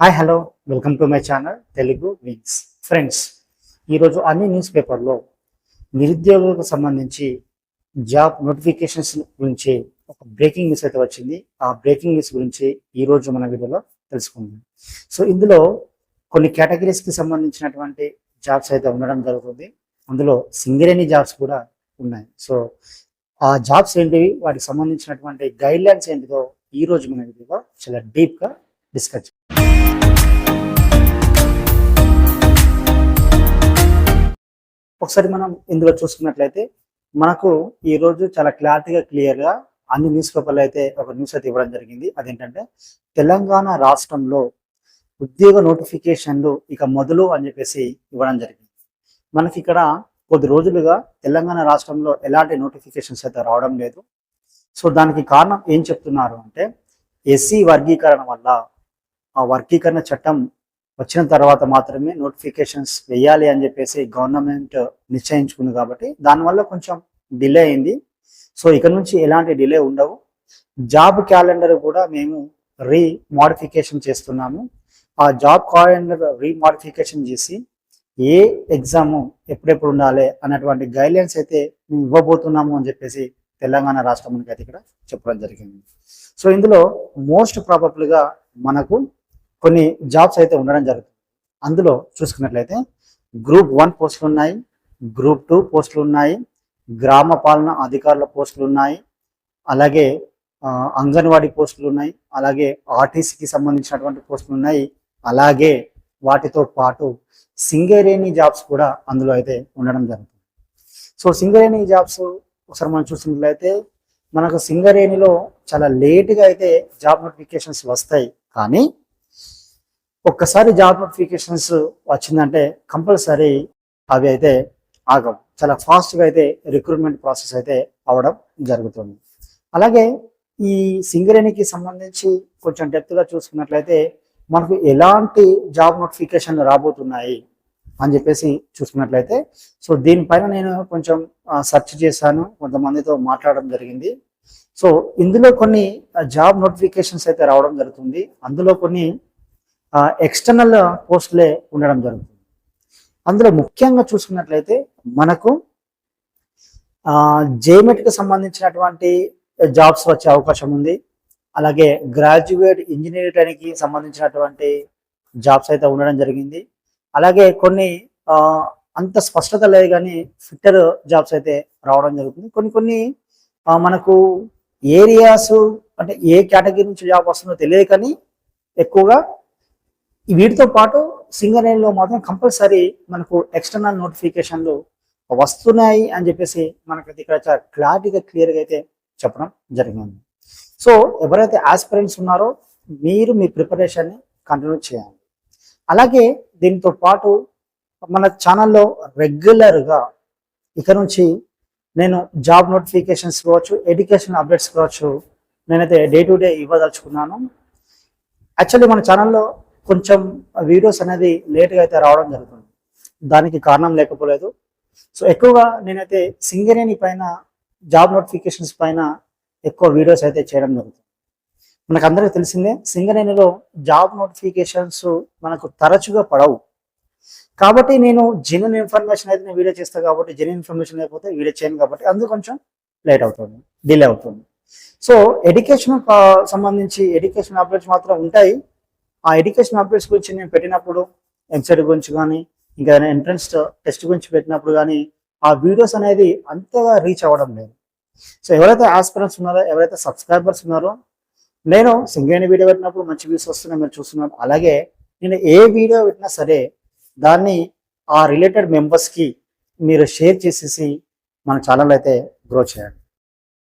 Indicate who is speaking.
Speaker 1: Hi hello welcome to my channel Telugu Wings friends ఈరోజు అన్ని news పేపర్లో నిరుద్యోగులకు సంబంధించి జాబ్ నోటిఫికేషన్స్ గురించి ఒక బ్రేకింగ్ న్యూస్ అయితే వచ్చింది. ఆ బ్రేకింగ్ న్యూస్ గురించి ఈ రోజు మన వీడియోలో తెలుసుకుందాం. సో ఇందులో కొన్ని కేటగిరీస్కి సంబంధించినటువంటి జాబ్స్ అయితే ఉండడం జరుగుతుంది. అందులో సింగరేణి జాబ్స్ కూడా ఉన్నాయి. సో ఆ జాబ్స్ ఏంటివి వాటికి సంబంధించినటువంటి గైడ్ లైన్స్ ఏంటిదో ఈ రోజు మన వీడియోలో చాలా డీప్గా డిస్కస్ ఒకసారి మనం ఇందులో చూసుకున్నట్లయితే మనకు ఈ రోజు చాలా క్లారిటీగా క్లియర్గా అన్ని న్యూస్ పేపర్లు అయితే ఒక న్యూస్ అయితే ఇవ్వడం జరిగింది. అదేంటంటే తెలంగాణ రాష్ట్రంలో ఉద్యోగ నోటిఫికేషన్లు ఇక మొదలు అని చెప్పేసి ఇవ్వడం జరిగింది. మనకి ఇక్కడ కొద్ది రోజులుగా తెలంగాణ రాష్ట్రంలో ఎలాంటి నోటిఫికేషన్స్ అయితే రావడం లేదు. సో దానికి కారణం ఏం చెప్తున్నారు అంటే ఎస్సీ వర్గీకరణ వల్ల ఆ వర్గీకరణ చట్టం వచ్చిన తర్వాత మాత్రమే నోటిఫికేషన్స్ వేయాలి అని చెప్పేసి గవర్నమెంట్ నిశ్చయించుకుంది కాబట్టి దానివల్ల కొంచెం డిలే అయింది. సో ఇక నుంచి ఎలాంటి డిలే ఉండవు. జాబ్ క్యాలెండర్ కూడా మేము రీమాడిఫికేషన్ చేస్తున్నాము. ఆ జాబ్ క్యాలెండర్ రీమాడిఫికేషన్ చేసి ఏ ఎగ్జామ్ ఎప్పుడెప్పుడు ఉండాలి అన్నటువంటి గైడ్లైన్స్ అయితే మేము ఇవ్వబోతున్నాము అని చెప్పేసి తెలంగాణ రాష్ట్రానికి అయితే ఇక్కడ చెప్పడం జరిగింది. సో ఇందులో మోస్ట్ ప్రాబబుల్గా మనకు కొన్ని జాబ్స్ అయితే ఉండడం జరుగుతుంది. అందులో చూసుకున్నట్లయితే గ్రూప్ వన్ పోస్టులు ఉన్నాయి గ్రూప్ టూ పోస్టులు ఉన్నాయి గ్రామ పాలన అధికారుల పోస్టులు ఉన్నాయి అలాగే అంగన్వాడీ పోస్టులు ఉన్నాయి అలాగే ఆర్టీసీకి సంబంధించినటువంటి పోస్టులు ఉన్నాయి అలాగే వాటితో పాటు సింగరేణి జాబ్స్ కూడా అందులో అయితే ఉండడం జరుగుతుంది. సో సింగరేణి జాబ్స్ ఒకసారి మనం చూసినట్లయితే మనకు సింగరేణిలో చాలా లేట్గా అయితే జాబ్ నోటిఫికేషన్స్ వస్తాయి కానీ ఒక్కసారి జాబ్ నోటిఫికేషన్స్ వచ్చిందంటే కంపల్సరీ అవి అయితే ఆగవు. చాలా ఫాస్ట్గా అయితే రిక్రూట్మెంట్ ప్రాసెస్ అయితే అవడం జరుగుతుంది. అలాగే ఈ సింగరేణికి సంబంధించి కొంచెం డెప్త్గా చూసుకున్నట్లయితే మనకు ఎలాంటి జాబ్ నోటిఫికేషన్లు రాబోతున్నాయి అని చెప్పేసి చూసుకున్నట్లయితే సో దీనిపైన నేను కొంచెం సెర్చ్ చేశాను కొంతమందితో మాట్లాడడం జరిగింది. సో ఇందులో కొన్ని జాబ్ నోటిఫికేషన్స్ అయితే రావడం జరుగుతుంది. అందులో కొన్ని ఎక్స్టర్నల్ పోస్ట్లే ఉండడం జరుగుతుంది. అందులో ముఖ్యంగా చూసుకున్నట్లయితే మనకు జేమెట్కి సంబంధించినటువంటి జాబ్స్ వచ్చే అవకాశం ఉంది. అలాగే గ్రాడ్యుయేట్ ఇంజనీరింగ్ సంబంధించినటువంటి జాబ్స్ అయితే ఉండడం జరిగింది. అలాగే కొన్ని అంత స్పష్టత లేదు కానీ ఫిట్టర్ జాబ్స్ అయితే రావడం జరుగుతుంది. కొన్ని కొన్ని మనకు ఏరియాస్ అంటే ఏ కేటగిరీ నుంచి జాబ్ వస్తుందో తెలియదు కానీ ఎక్కువగా వీటితో పాటు సింగరేణిలో మాత్రం కంపల్సరీ మనకు ఎక్స్టర్నల్ నోటిఫికేషన్లు వస్తున్నాయి అని చెప్పేసి మనకి ఇక్కడ చాలా క్లారిటీగా క్లియర్గా అయితే చెప్పడం జరిగింది. సో ఎవరైతే ఆస్పిరెంట్స్ ఉన్నారో మీరు మీ ప్రిపరేషన్ని కంటిన్యూ చేయాలి. అలాగే దీంతో పాటు మన ఛానల్లో రెగ్యులర్గా ఇక నుంచి నేను జాబ్ నోటిఫికేషన్స్ కావచ్చు ఎడ్యుకేషన్ అప్డేట్స్ కావచ్చు నేనైతే డే టు డే ఇవ్వదలుచుకున్నాను. యాక్చువల్లీ మన ఛానల్లో కొంచెం వీడియోస్ అనేది లేట్గా అయితే రావడం జరుగుతుంది. దానికి కారణం లేకపోలేదు. సో ఎక్కువగా నేనైతే సింగరేణి పైన జాబ్ నోటిఫికేషన్స్ పైన ఎక్కువ వీడియోస్ అయితే చేయడం జరుగుతుంది. మనకు అందరికీ తెలిసిందే సింగరేణిలో జాబ్ నోటిఫికేషన్స్ మనకు తరచుగా పడవు. కాబట్టి నేను జెన్యున్ ఇన్ఫర్మేషన్ అయితే నేను వీడియో చేస్తాను కాబట్టి జెన్యున్ ఇన్ఫర్మేషన్ లేకపోతే వీడియో చేయను కాబట్టి అందుకు కొంచెం లేట్ అవుతుంది డిలే అవుతుంది. సో ఎడ్యుకేషన్ సంబంధించి ఎడ్యుకేషన్ అప్డేట్స్ మాత్రం ఉంటాయి. ఆ ఎడ్యుకేషన్ అప్డేట్స్ గురించి నేను పెట్టినప్పుడు ఎంసెట్ గురించి కానీ ఇంకా ఎంట్రన్స్ టెస్ట్ గురించి పెట్టినప్పుడు కానీ ఆ వీడియోస్ అనేది అంతగా రీచ్ అవ్వడం లేదు. సో ఎవరైతే ఆస్పిరెంట్స్ ఉన్నారో ఎవరైతే సబ్స్క్రైబర్స్ ఉన్నారో నేను సింగేణి వీడియో పెట్టినప్పుడు మంచి వ్యూస్ వస్తున్నాయి మీరు చూస్తున్నారు. అలాగే నేను ఏ వీడియో పెట్టినా సరే దాన్ని ఆ రిలేటెడ్ మెంబర్స్కి మీరు షేర్ చేసేసి మన ఛానల్ అయితే గ్రో చేయండి.